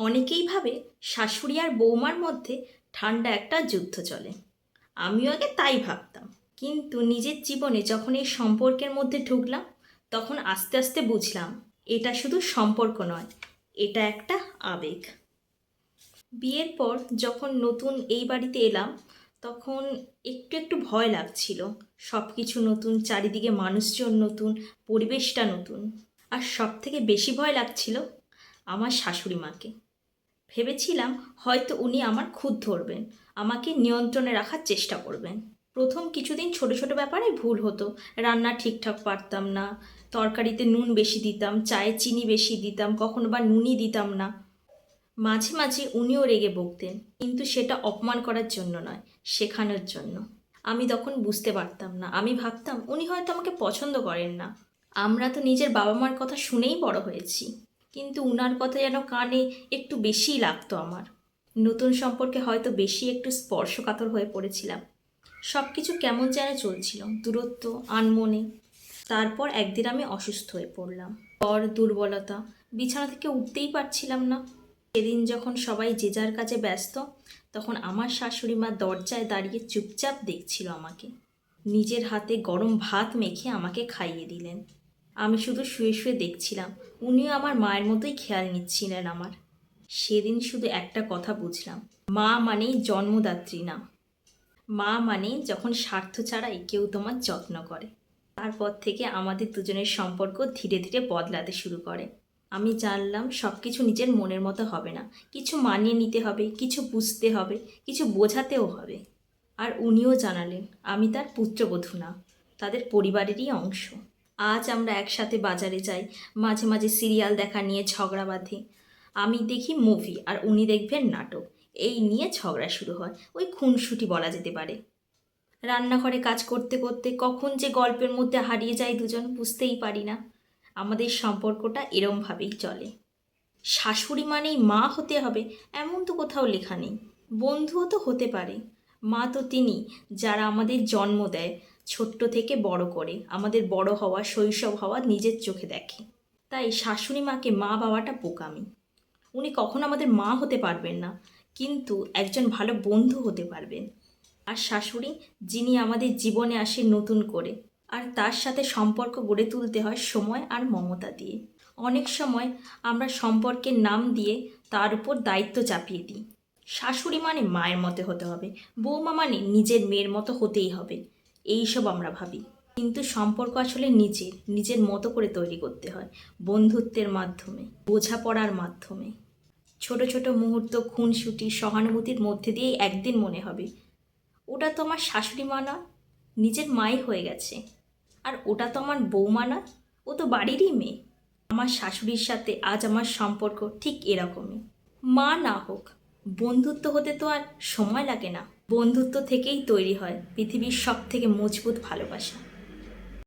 অনেকেই ভাবে শাশুড়ি আর বৌমার মধ্যে ঠান্ডা একটা যুদ্ধ চলে। আমিও আগে তাই ভাবতাম। কিন্তু নিজের জীবনে যখন এই সম্পর্কের মধ্যে ঢুকলাম, তখন আস্তে আস্তে বুঝলাম, এটা শুধু সম্পর্ক নয়, এটা একটা আবেগ। বিয়ের পর যখন নতুন এই বাড়িতে এলাম, তখন একটু একটু ভয় লাগছিল। সব কিছু নতুন, চারিদিকে মানুষজন নতুন, পরিবেশটা নতুন। আর সব থেকে বেশি ভয় লাগছিল আমার শাশুড়ি মাকে। ভেবেছিলাম হয়তো উনি আমার খুদ ধরবেন, আমাকে নিয়ন্ত্রণে রাখার চেষ্টা করবেন। প্রথম কিছুদিন ছোট ছোট ব্যাপারে ভুল হতো, রান্না ঠিকঠাক পারতাম না, তরকারিতে নুন বেশি দিতাম, চায়ে চিনি বেশি দিতাম, কখনো বা নুনই দিতাম না। মাঝে মাঝে উনিও রেগে বকতেন, কিন্তু সেটা অপমান করার জন্য নয়, শেখানোর জন্য। আমি তখন বুঝতে পারতাম না, আমি ভাবতাম উনি হয়তো আমাকে পছন্দ করেন না। আমরা তো নিজের বাবা মার কথা শুনেই বড় হয়েছি। কিন্তু উনার কথা যেন কানে একটু বেশিই লাগতো আমার। নতুন সম্পর্কে হয়তো বেশি একটু স্পর্শকাতর হয়ে পড়েছিলাম। সব কিছু কেমন যেন চলছিল, দূরত্ব, আনমনে। তারপর একদিন আমি অসুস্থ হয়ে পড়লাম। পর দুর্বলতা, বিছানা থেকে উঠতেই পারছিলাম না। সেদিন যখন সবাই যে যার কাজে ব্যস্ত, তখন আমার শাশুড়ি মা দরজায় দাঁড়িয়ে চুপচাপ দেখছিল আমাকে। নিজের হাতে গরম ভাত মেখে আমাকে খাইয়ে দিলেন। আমি শুধু শুয়ে শুয়ে দেখছিলাম। উনিও আমার মায়ের মতোই খেয়াল নিচ্ছিলেন আমার। সেদিন শুধু একটা কথা বুঝলাম। মা মানেই জন্মদাত্রী না। মা মানেই যখন স্বার্থ ছাড়াই কেউ তোমার যত্ন করে। তারপর থেকে আমাদের দুজনের সম্পর্ক ধীরে ধীরে বদলাতে শুরু করে। আমি জানলাম সব কিছু নিজের মনের মতো হবে না। কিছু মানিয়ে নিতে হবে, কিছু বুঝতে হবে, কিছু বোঝাতেও হবে। আর উনিও জানালেন, আমি তার পুত্রবধূ না, তাদের পরিবারেরই অংশ। আজ আমরা একসাথে বাজারে যাই। মাঝে মাঝে সিরিয়াল দেখা নিয়ে ঝগড়া বাঁধি। আমি দেখি মুভি আর উনি দেখবেন নাটক। এই নিয়ে ঝগড়া শুরু হয়। ওই খুনসুটি বলা যেতে পারে। রান্নাঘরে কাজ করতে করতে কখন যে গল্পের মধ্যে হারিয়ে যায় দুজন বুঝতেই পারি না। আমাদের সম্পর্কটা এরমভাবেই চলে। শাশুড়ি মানেই মা হতে হবে, এমন তো কোথাও লেখা নেই। বন্ধুও তো হতে পারে। মা তো তিনি, যারা আমাদের জন্ম দেয়। ছোট্ট থেকে বড় করে। আমাদের বড় হওয়া, শৈশব হওয়া নিজের চোখে দেখে। তাই শাশুড়ি মাকে মা বাবাটা বোকামি। উনি কখনো আমাদের মা হতে পারবেন না, কিন্তু একজন ভালো বন্ধু হতে পারবেন। আর শাশুড়ি, যিনি আমাদের জীবনে আসে নতুন করে, আর তার সাথে সম্পর্ক গড়ে তুলতে হয় সময় আর মমতা দিয়ে। অনেক সময় আমরা সম্পর্কের নাম দিয়ে তার উপর দায়িত্ব চাপিয়ে দিই। শাশুড়ি মানে মায়ের মতো হতে হবে, বৌমা মানে নিজের মেয়ের মতো হতেই হবে। এইসব আমরা ভাবি। কিন্তু সম্পর্ক আসলে নিজের নিজের মতো করে তৈরি করতে হয়, বন্ধুত্বের মাধ্যমে, বোঝাপড়ার মাধ্যমে। ছোট ছোট মুহূর্ত, খুনসুটি, সহানুভূতির মধ্যে দিয়েই একদিন মনে হবে, ওটা তো আমার শাশুড়ি মা নয়, নিজের মাই হয়ে গেছে। আর ওটা তো আমার বৌমা না ও তো বাড়িরই মেয়ে। আমার শাশুড়ির সাথে আজ আমার সম্পর্ক ঠিক এরকমই। মা না হোক বন্ধুত্ব হতে তো আর সময় লাগে না। বন্ধুত্ব থেকেই তৈরি হয় পৃথিবীর সব থেকে মজবুত ভালোবাসা।